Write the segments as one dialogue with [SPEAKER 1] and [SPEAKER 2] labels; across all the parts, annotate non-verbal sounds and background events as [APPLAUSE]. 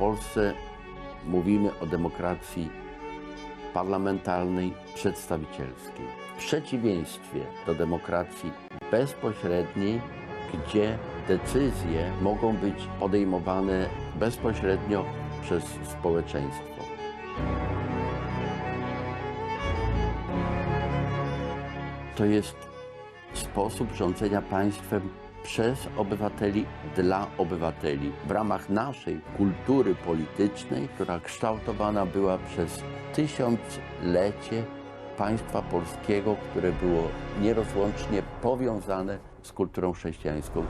[SPEAKER 1] Polsce mówimy o demokracji parlamentarnej, przedstawicielskiej. W przeciwieństwie do demokracji bezpośredniej, gdzie decyzje mogą być podejmowane bezpośrednio przez społeczeństwo. To jest sposób rządzenia państwem przez obywateli, dla obywateli, w ramach naszej kultury politycznej, która kształtowana była przez tysiąclecie państwa polskiego, które było nierozłącznie powiązane z kulturą chrześcijańską.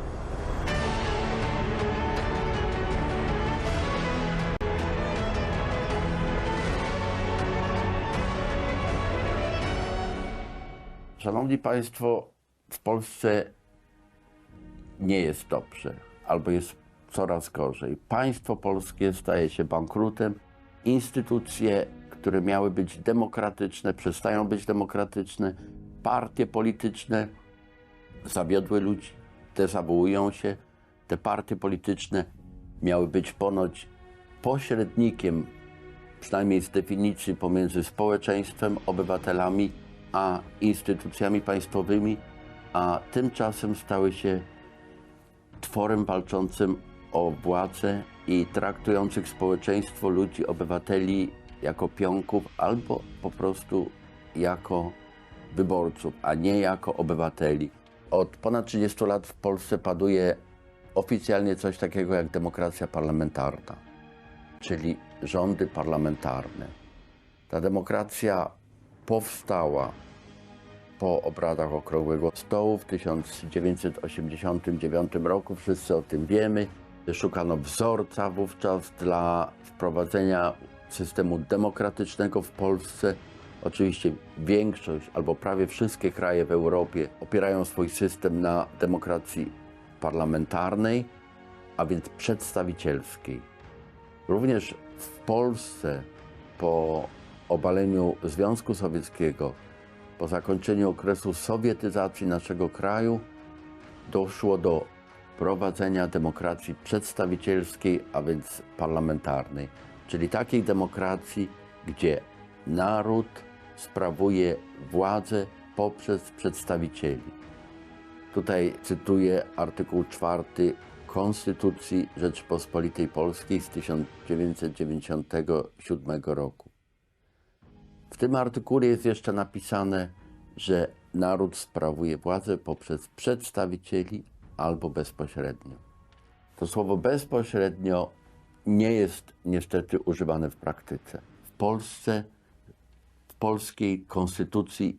[SPEAKER 1] Szanowni Państwo, w Polsce nie jest dobrze, albo jest coraz gorzej. Państwo polskie staje się bankrutem, instytucje, które miały być demokratyczne, przestają być demokratyczne, partie polityczne zawiodły ludzi, dezawuują się. Te partie polityczne miały być ponoć pośrednikiem, przynajmniej z definicji, pomiędzy społeczeństwem, obywatelami a instytucjami państwowymi, a tymczasem stały się tworem walczącym o władzę i traktujących społeczeństwo, ludzi, obywateli jako pionków albo po prostu jako wyborców, a nie jako obywateli. Od ponad 30 lat w Polsce paduje oficjalnie coś takiego jak demokracja parlamentarna, czyli rządy parlamentarne. Ta demokracja powstała po obradach Okrągłego Stołu w 1989 roku. Wszyscy o tym wiemy. Szukano wzorca wówczas dla wprowadzenia systemu demokratycznego w Polsce. Oczywiście większość albo prawie wszystkie kraje w Europie opierają swój system na demokracji parlamentarnej, a więc przedstawicielskiej. Również w Polsce po obaleniu Związku Sowieckiego, po zakończeniu okresu sowietyzacji naszego kraju, doszło do prowadzenia demokracji przedstawicielskiej, a więc parlamentarnej, czyli takiej demokracji, gdzie naród sprawuje władzę poprzez przedstawicieli. Tutaj cytuję artykuł 4 Konstytucji Rzeczypospolitej Polskiej z 1997 roku. W tym artykule jest jeszcze napisane, że naród sprawuje władzę poprzez przedstawicieli albo bezpośrednio. To słowo bezpośrednio nie jest niestety używane w praktyce. W Polsce, w polskiej konstytucji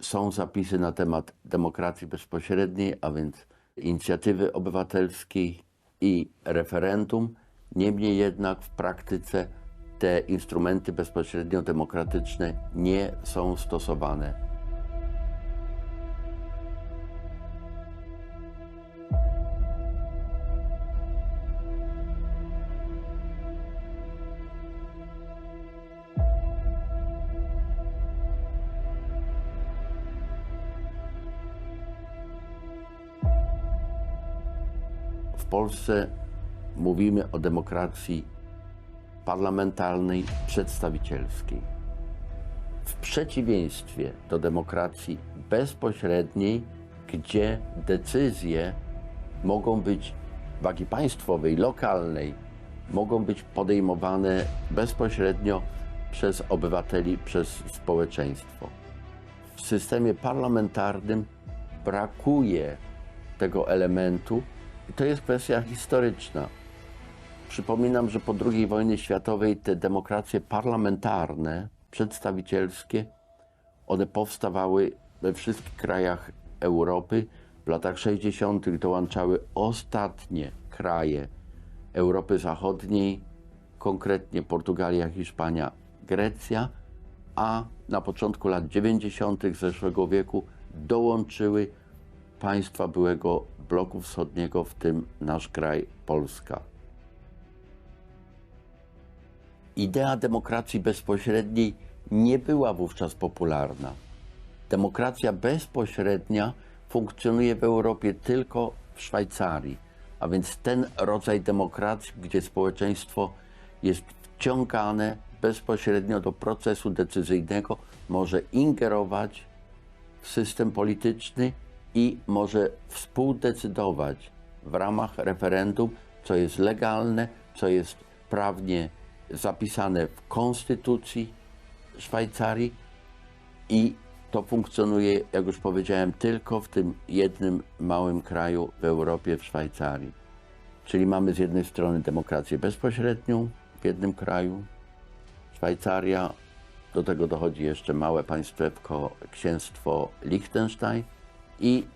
[SPEAKER 1] są zapisy na temat demokracji bezpośredniej, a więc inicjatywy obywatelskiej i referendum. Niemniej jednak w praktyce te instrumenty bezpośrednio demokratyczne nie są stosowane. W Polsce mówimy o demokracji parlamentarnej, przedstawicielskiej. W przeciwieństwie do demokracji bezpośredniej, gdzie decyzje mogą być wagi państwowej, lokalnej, mogą być podejmowane bezpośrednio przez obywateli, przez społeczeństwo. W systemie parlamentarnym brakuje tego elementu i to jest kwestia historyczna. Przypominam, że po II wojnie światowej te demokracje parlamentarne, przedstawicielskie, one powstawały we wszystkich krajach Europy. W latach 60. dołączały ostatnie kraje Europy Zachodniej, konkretnie Portugalia, Hiszpania, Grecja, a na początku lat 90. zeszłego wieku dołączyły państwa byłego bloku wschodniego, w tym nasz kraj Polska. Idea demokracji bezpośredniej nie była wówczas popularna. Demokracja bezpośrednia funkcjonuje w Europie tylko w Szwajcarii, a więc ten rodzaj demokracji, gdzie społeczeństwo jest wciągane bezpośrednio do procesu decyzyjnego, może ingerować w system polityczny i może współdecydować w ramach referendum, co jest legalne, co jest prawnie zapisane w konstytucji Szwajcarii i to funkcjonuje, jak już powiedziałem, tylko w tym jednym małym kraju w Europie, w Szwajcarii. Czyli mamy z jednej strony demokrację bezpośrednią w jednym kraju, Szwajcaria, do tego dochodzi jeszcze małe państewko, księstwo Liechtenstein i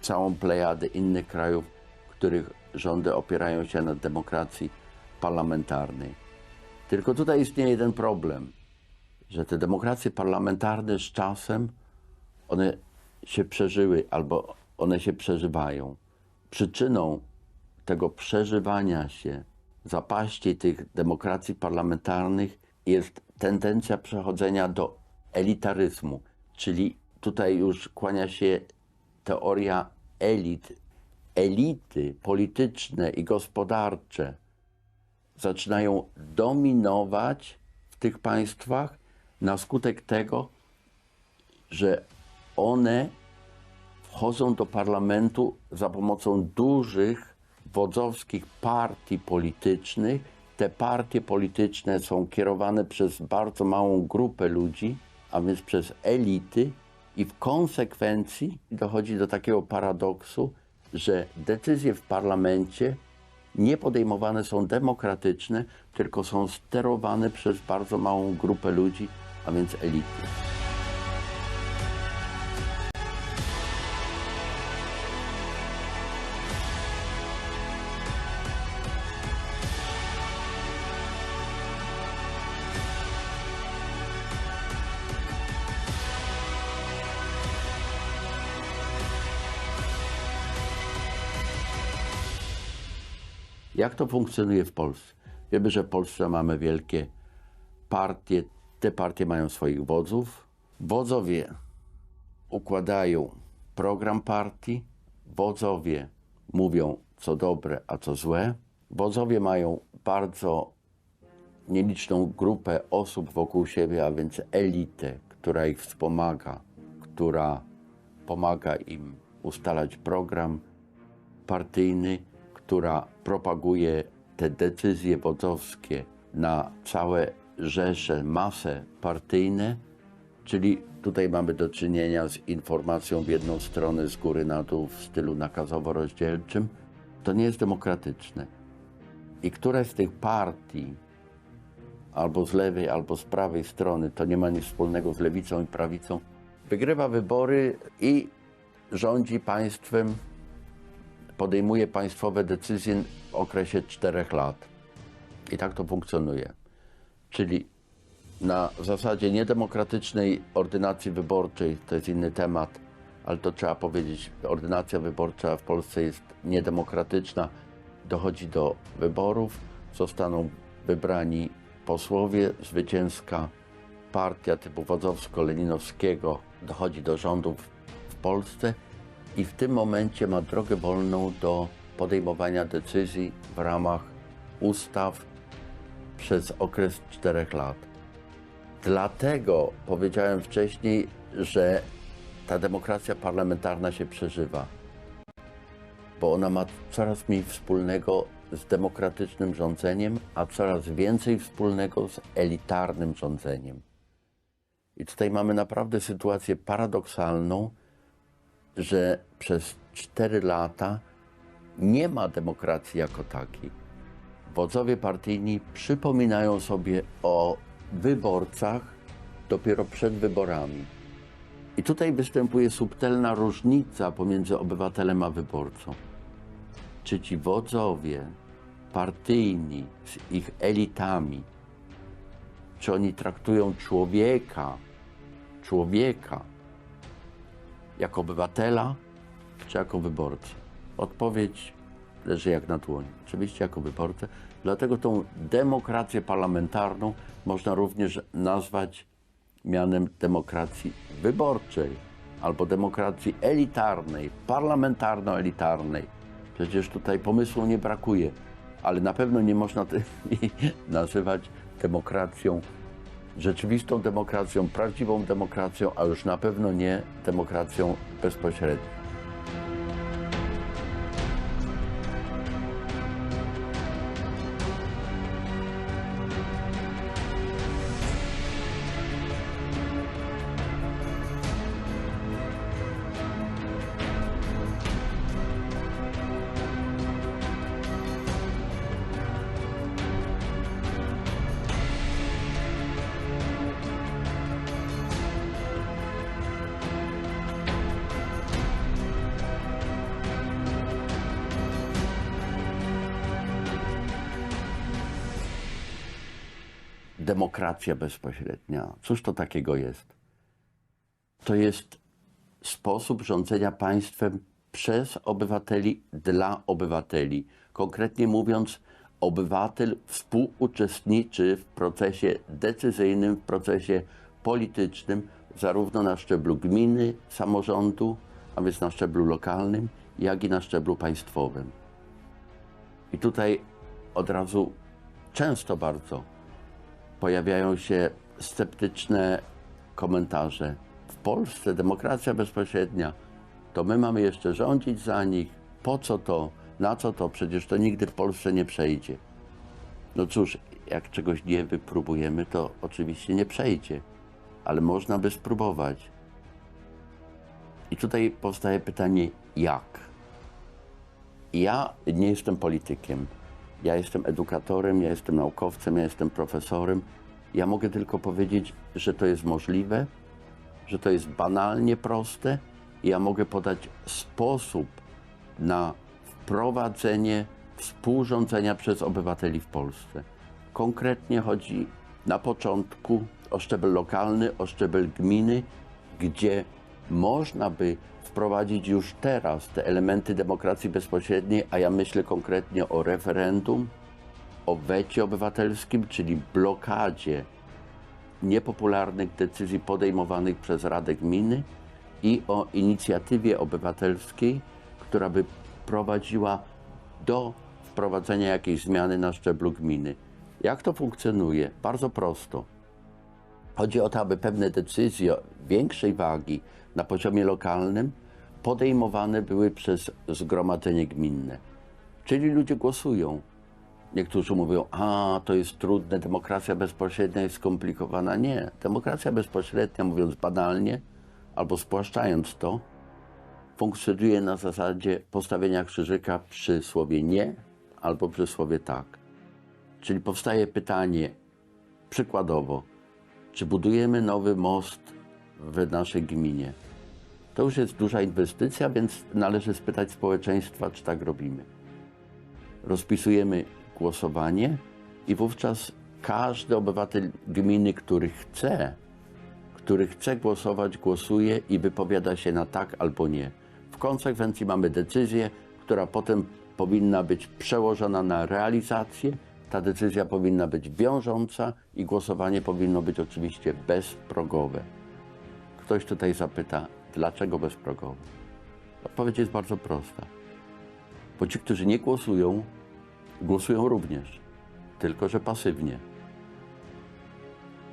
[SPEAKER 1] całą plejadę innych krajów, których rządy opierają się na demokracji parlamentarnej. Tylko tutaj istnieje jeden problem, że te demokracje parlamentarne z czasem one się przeżyły albo one się przeżywają. Przyczyną tego przeżywania się, zapaści tych demokracji parlamentarnych jest tendencja przechodzenia do elitaryzmu, czyli tutaj już kłania się teoria elit. Elity polityczne i gospodarcze zaczynają dominować w tych państwach na skutek tego, że one wchodzą do parlamentu za pomocą dużych wodzowskich partii politycznych. Te partie polityczne są kierowane przez bardzo małą grupę ludzi, a więc przez elity, i w konsekwencji dochodzi do takiego paradoksu, że decyzje w parlamencie nie podejmowane są demokratyczne, tylko są sterowane przez bardzo małą grupę ludzi, a więc elity. Jak to funkcjonuje w Polsce? Wiemy, że w Polsce mamy wielkie partie. Te partie mają swoich wodzów. Wodzowie układają program partii. Wodzowie mówią, co dobre, a co złe. Wodzowie mają bardzo nieliczną grupę osób wokół siebie, a więc elitę, która ich wspomaga, która pomaga im ustalać program partyjny, która propaguje te decyzje wodzowskie na całe rzesze, masę partyjne, czyli tutaj mamy do czynienia z informacją w jedną stronę z góry na dół w stylu nakazowo-rozdzielczym. To nie jest demokratyczne. I któraś z tych partii, albo z lewej, albo z prawej strony, to nie ma nic wspólnego z lewicą i prawicą, wygrywa wybory i rządzi państwem podejmuje państwowe decyzje w okresie czterech lat. I tak to funkcjonuje. Czyli na zasadzie niedemokratycznej ordynacji wyborczej, to jest inny temat, ale to trzeba powiedzieć, ordynacja wyborcza w Polsce jest niedemokratyczna. Dochodzi do wyborów, zostaną wybrani posłowie, zwycięska partia typu wodzowsko-leninowskiego dochodzi do rządów w Polsce i w tym momencie ma drogę wolną do podejmowania decyzji w ramach ustaw przez okres czterech lat. Dlatego powiedziałem wcześniej, że ta demokracja parlamentarna się przeżywa, bo ona ma coraz mniej wspólnego z demokratycznym rządzeniem, a coraz więcej wspólnego z elitarnym rządzeniem. I tutaj mamy naprawdę sytuację paradoksalną, że przez cztery lata nie ma demokracji jako takiej. Wodzowie partyjni przypominają sobie o wyborcach dopiero przed wyborami. I tutaj występuje subtelna różnica pomiędzy obywatelem a wyborcą. Czy ci wodzowie partyjni z ich elitami, czy oni traktują człowieka, człowieka jako obywatela, czy jako wyborcę? Odpowiedź leży jak na dłoni. Oczywiście jako wyborcę. Dlatego tą demokrację parlamentarną można również nazwać mianem demokracji wyborczej albo demokracji elitarnej, parlamentarno-elitarnej. Przecież tutaj pomysłu nie brakuje. ale na pewno nie można [LAUGHS] tej nazywać demokracją, rzeczywistą demokracją, prawdziwą demokracją, a już na pewno nie demokracją bezpośrednią. Demokracja bezpośrednia. Cóż to takiego jest? To jest sposób rządzenia państwem przez obywateli dla obywateli. Konkretnie mówiąc, obywatel współuczestniczy w procesie decyzyjnym, w procesie politycznym, zarówno na szczeblu gminy, samorządu, a więc na szczeblu lokalnym, jak i na szczeblu państwowym. I tutaj od razu często bardzo pojawiają się sceptyczne komentarze. W Polsce demokracja bezpośrednia, to my mamy jeszcze rządzić za nich. Po co to? Na co to? Przecież to nigdy w Polsce nie przejdzie. No cóż, jak czegoś nie wypróbujemy, to oczywiście nie przejdzie, ale można by spróbować. I tutaj powstaje pytanie, jak? Ja nie jestem politykiem. Ja jestem edukatorem, ja jestem naukowcem, ja jestem profesorem. Ja mogę tylko powiedzieć, że to jest możliwe, że to jest banalnie proste. Ja mogę podać sposób na wprowadzenie współrządzenia przez obywateli w Polsce. Konkretnie chodzi na początku o szczebel lokalny, o szczebel gminy, gdzie można by wprowadzić już teraz te elementy demokracji bezpośredniej, a ja myślę konkretnie o referendum, o wecie obywatelskim, czyli blokadzie niepopularnych decyzji podejmowanych przez Radę Gminy i o inicjatywie obywatelskiej, która by prowadziła do wprowadzenia jakiejś zmiany na szczeblu gminy. Jak to funkcjonuje? Bardzo prosto. Chodzi o to, aby pewne decyzje większej wagi na poziomie lokalnym podejmowane były przez zgromadzenie gminne. Czyli ludzie głosują. Niektórzy mówią, a to jest trudne, demokracja bezpośrednia jest skomplikowana. Nie, demokracja bezpośrednia, mówiąc banalnie albo spłaszczając to, funkcjonuje na zasadzie postawienia krzyżyka przy słowie nie albo przy słowie tak. Czyli powstaje pytanie, przykładowo, czy budujemy nowy most w naszej gminie? To już jest duża inwestycja, więc należy spytać społeczeństwa, czy tak robimy. Rozpisujemy głosowanie i wówczas każdy obywatel gminy, który chce, który chce głosować, głosuje i wypowiada się na tak albo nie. W konsekwencji mamy decyzję, która potem powinna być przełożona na realizację. Ta decyzja powinna być wiążąca i głosowanie powinno być oczywiście bezprogowe. Ktoś tutaj zapyta, dlaczego bezprogowe? Odpowiedź jest bardzo prosta. Bo ci, którzy nie głosują, głosują również, tylko że pasywnie.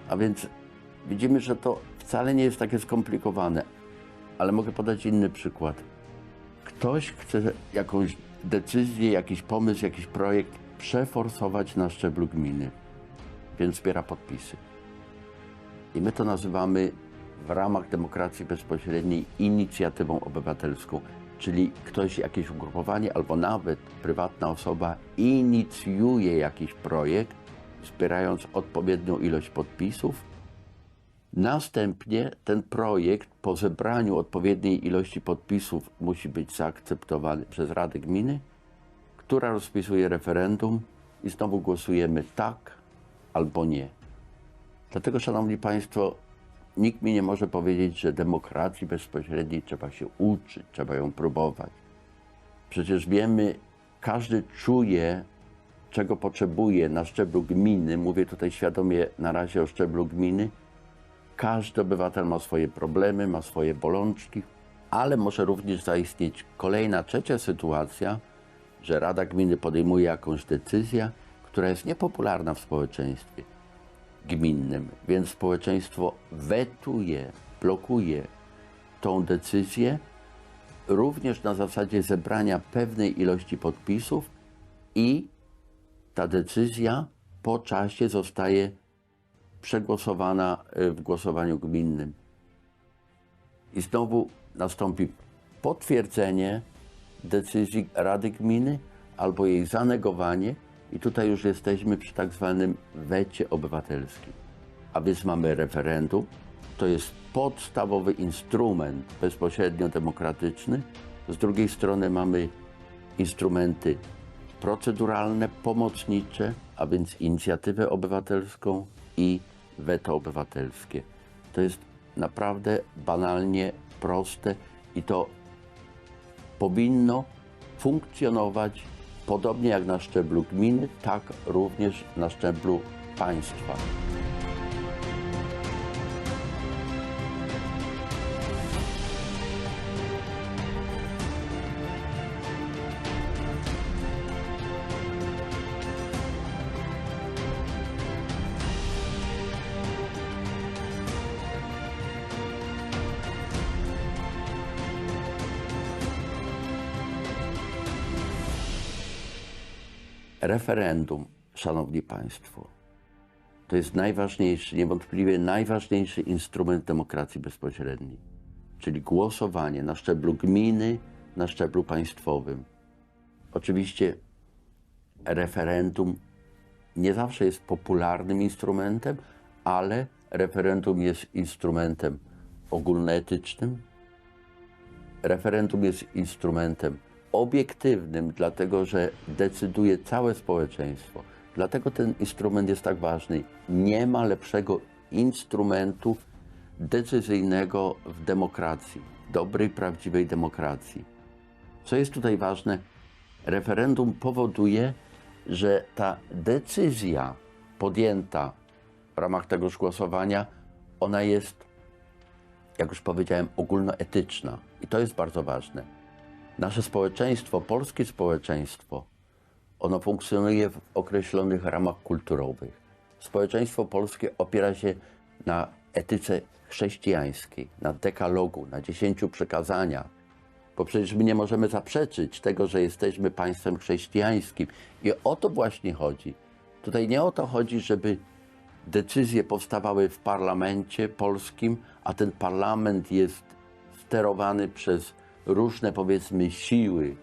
[SPEAKER 1] A więc widzimy, że to wcale nie jest takie skomplikowane, ale mogę podać inny przykład. Ktoś chce jakąś decyzję, jakiś pomysł, jakiś projekt przeforsować na szczeblu gminy, więc zbiera podpisy. I my to nazywamy w ramach demokracji bezpośredniej inicjatywą obywatelską, czyli ktoś, jakieś ugrupowanie albo nawet prywatna osoba inicjuje jakiś projekt, zbierając odpowiednią ilość podpisów. Następnie ten projekt po zebraniu odpowiedniej ilości podpisów musi być zaakceptowany przez Radę Gminy, która rozpisuje referendum i znowu głosujemy tak albo nie. Dlatego, Szanowni Państwo, nikt mi nie może powiedzieć, że demokracji bezpośredniej trzeba się uczyć, trzeba ją próbować. Przecież wiemy, każdy czuje, czego potrzebuje na szczeblu gminy. Mówię tutaj świadomie na razie o szczeblu gminy. Każdy obywatel ma swoje problemy, ma swoje bolączki, ale może również zaistnieć kolejna, trzecia sytuacja, że Rada Gminy podejmuje jakąś decyzję, która jest niepopularna w społeczeństwie gminnym, więc społeczeństwo wetuje, blokuje tą decyzję, również na zasadzie zebrania pewnej ilości podpisów i ta decyzja po czasie zostaje przegłosowana y, w głosowaniu gminnym. I znowu nastąpi potwierdzenie decyzji Rady Gminy albo jej zanegowanie, i tutaj już jesteśmy przy tak zwanym wecie obywatelskim. A więc mamy referendum, to jest podstawowy instrument bezpośrednio demokratyczny. Z drugiej strony mamy instrumenty proceduralne, pomocnicze, a więc inicjatywę obywatelską i weto obywatelskie. To jest naprawdę banalnie proste i to powinno funkcjonować podobnie jak na szczeblu gminy, tak również na szczeblu państwa. Referendum, szanowni państwo, to jest najważniejszy, niewątpliwie najważniejszy instrument demokracji bezpośredniej, czyli głosowanie na szczeblu gminy, na szczeblu państwowym. Oczywiście referendum nie zawsze jest popularnym instrumentem, ale referendum jest instrumentem ogólnoetycznym. Referendum jest instrumentem obiektywnym, dlatego że decyduje całe społeczeństwo. Dlatego ten instrument jest tak ważny. Nie ma lepszego instrumentu decyzyjnego w demokracji, dobrej, prawdziwej demokracji. Co jest tutaj ważne? Referendum powoduje, że ta decyzja podjęta w ramach tegoż głosowania, ona jest, jak już powiedziałem, ogólnoetyczna. I to jest bardzo ważne. Nasze społeczeństwo, polskie społeczeństwo, ono funkcjonuje w określonych ramach kulturowych. Społeczeństwo polskie opiera się na etyce chrześcijańskiej, na dekalogu, na dziesięciu przekazaniach, bo przecież my nie możemy zaprzeczyć tego, że jesteśmy państwem chrześcijańskim. I o to właśnie chodzi. Tutaj nie o to chodzi, żeby decyzje powstawały w parlamencie polskim, a ten parlament jest sterowany przez różne, powiedzmy, siły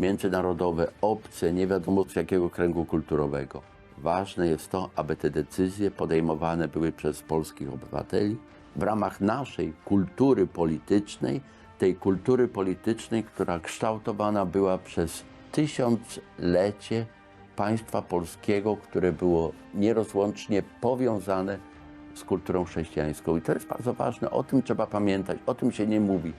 [SPEAKER 1] międzynarodowe, obce, nie wiadomo z jakiego kręgu kulturowego. Ważne jest to, aby te decyzje podejmowane były przez polskich obywateli w ramach naszej kultury politycznej, tej kultury politycznej, która kształtowana była przez tysiąclecie państwa polskiego, które było nierozłącznie powiązane z kulturą chrześcijańską. I to jest bardzo ważne, o tym trzeba pamiętać, o tym się nie mówi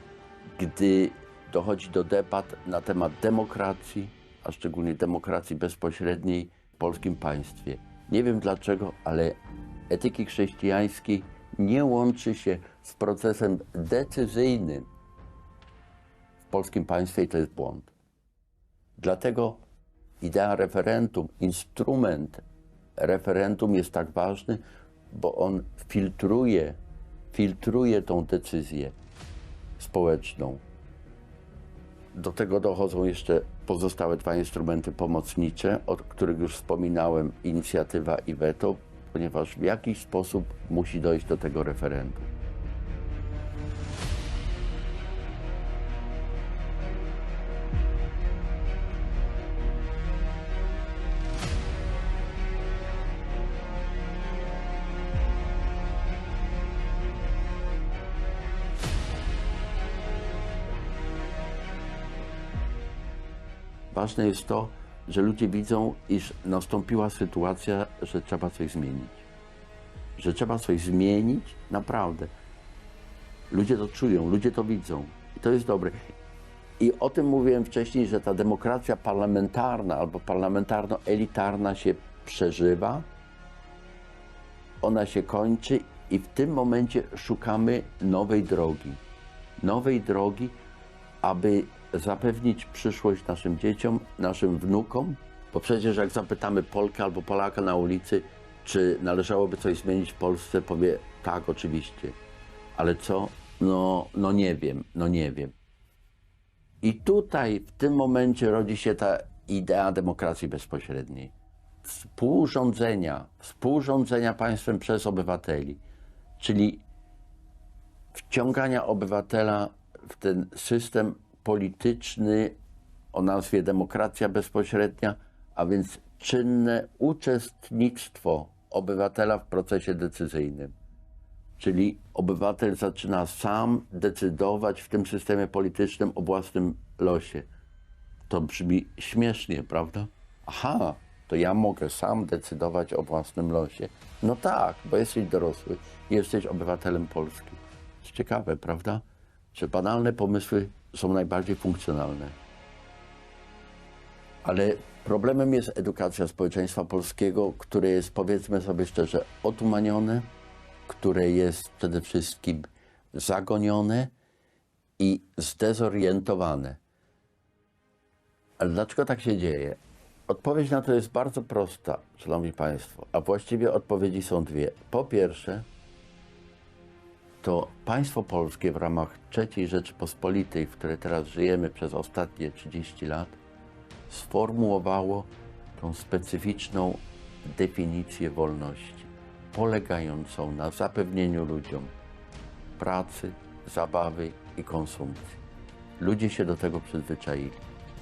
[SPEAKER 1] gdy dochodzi do debat na temat demokracji, a szczególnie demokracji bezpośredniej w polskim państwie. Nie wiem dlaczego, ale etyki chrześcijańskiej nie łączy się z procesem decyzyjnym w polskim państwie i to jest błąd. Dlatego idea referendum, instrument referendum jest tak ważny, bo on filtruje, filtruje tą decyzję społeczną. Do tego dochodzą jeszcze pozostałe dwa instrumenty pomocnicze, o których już wspominałem, inicjatywa i weto, ponieważ w jakiś sposób musi dojść do tego referendum. Ważne jest to, że ludzie widzą, iż nastąpiła sytuacja, że trzeba coś zmienić. Że trzeba coś zmienić, naprawdę. Ludzie to czują, ludzie to widzą. I to jest dobre. I o tym mówiłem wcześniej, że ta demokracja parlamentarna albo parlamentarno-elitarna się przeżywa, ona się kończy i w tym momencie szukamy nowej drogi. Nowej drogi, aby zapewnić przyszłość naszym dzieciom, naszym wnukom, bo przecież jak zapytamy Polkę albo Polaka na ulicy, czy należałoby coś zmienić w Polsce, powie tak, oczywiście. Ale co? No, no nie wiem, no nie wiem. I tutaj w tym momencie rodzi się ta idea demokracji bezpośredniej. Współrządzenia, współrządzenia państwem przez obywateli, czyli wciągania obywatela w ten system polityczny o nazwie demokracja bezpośrednia, a więc czynne uczestnictwo obywatela w procesie decyzyjnym. Czyli obywatel zaczyna sam decydować w tym systemie politycznym o własnym losie. To brzmi śmiesznie, prawda? Aha, to ja mogę sam decydować o własnym losie. No tak, bo jesteś dorosły jesteś obywatelem Polski. Ciekawe, prawda? Że banalne pomysły są najbardziej funkcjonalne. Ale problemem jest edukacja społeczeństwa polskiego, które jest, powiedzmy sobie szczerze, otumanione, które jest przede wszystkim zagonione i zdezorientowane. Ale dlaczego tak się dzieje? Odpowiedź na to jest bardzo prosta, Szanowni Państwo, a właściwie odpowiedzi są dwie. Po pierwsze, to państwo polskie w ramach III Rzeczypospolitej, w której teraz żyjemy przez ostatnie 30 lat, sformułowało tą specyficzną definicję wolności, polegającą na zapewnieniu ludziom pracy, zabawy i konsumpcji. Ludzie się do tego przyzwyczaili.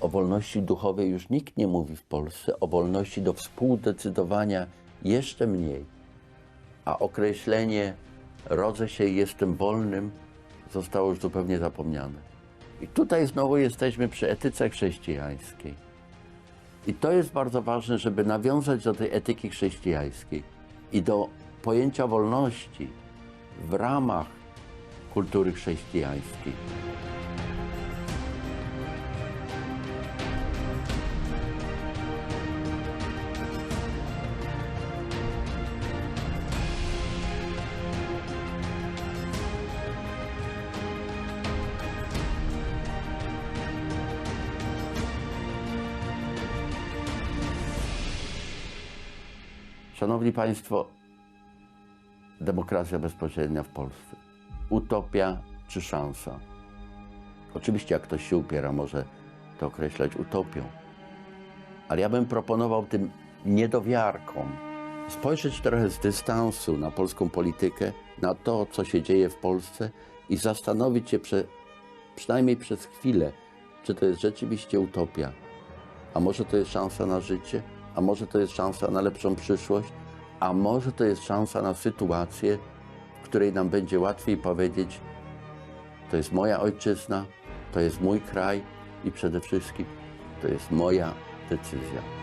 [SPEAKER 1] O wolności duchowej już nikt nie mówi w Polsce, o wolności do współdecydowania jeszcze mniej. A określenie rodzę się i jestem wolnym zostało już zupełnie zapomniane. I tutaj znowu jesteśmy przy etyce chrześcijańskiej. I to jest bardzo ważne, żeby nawiązać do tej etyki chrześcijańskiej i do pojęcia wolności w ramach kultury chrześcijańskiej. Państwo, demokracja bezpośrednia w Polsce. Utopia czy szansa? Oczywiście, jak ktoś się upiera, może to określać utopią. Ale ja bym proponował tym niedowiarkom spojrzeć trochę z dystansu na polską politykę, na to, co się dzieje w Polsce i zastanowić się prze, przynajmniej przez chwilę, czy to jest rzeczywiście utopia, a może to jest szansa na życie, a może to jest szansa na lepszą przyszłość, a może to jest szansa na sytuację, w której nam będzie łatwiej powiedzieć: To jest moja ojczyzna, to jest mój kraj i przede wszystkim to jest moja decyzja.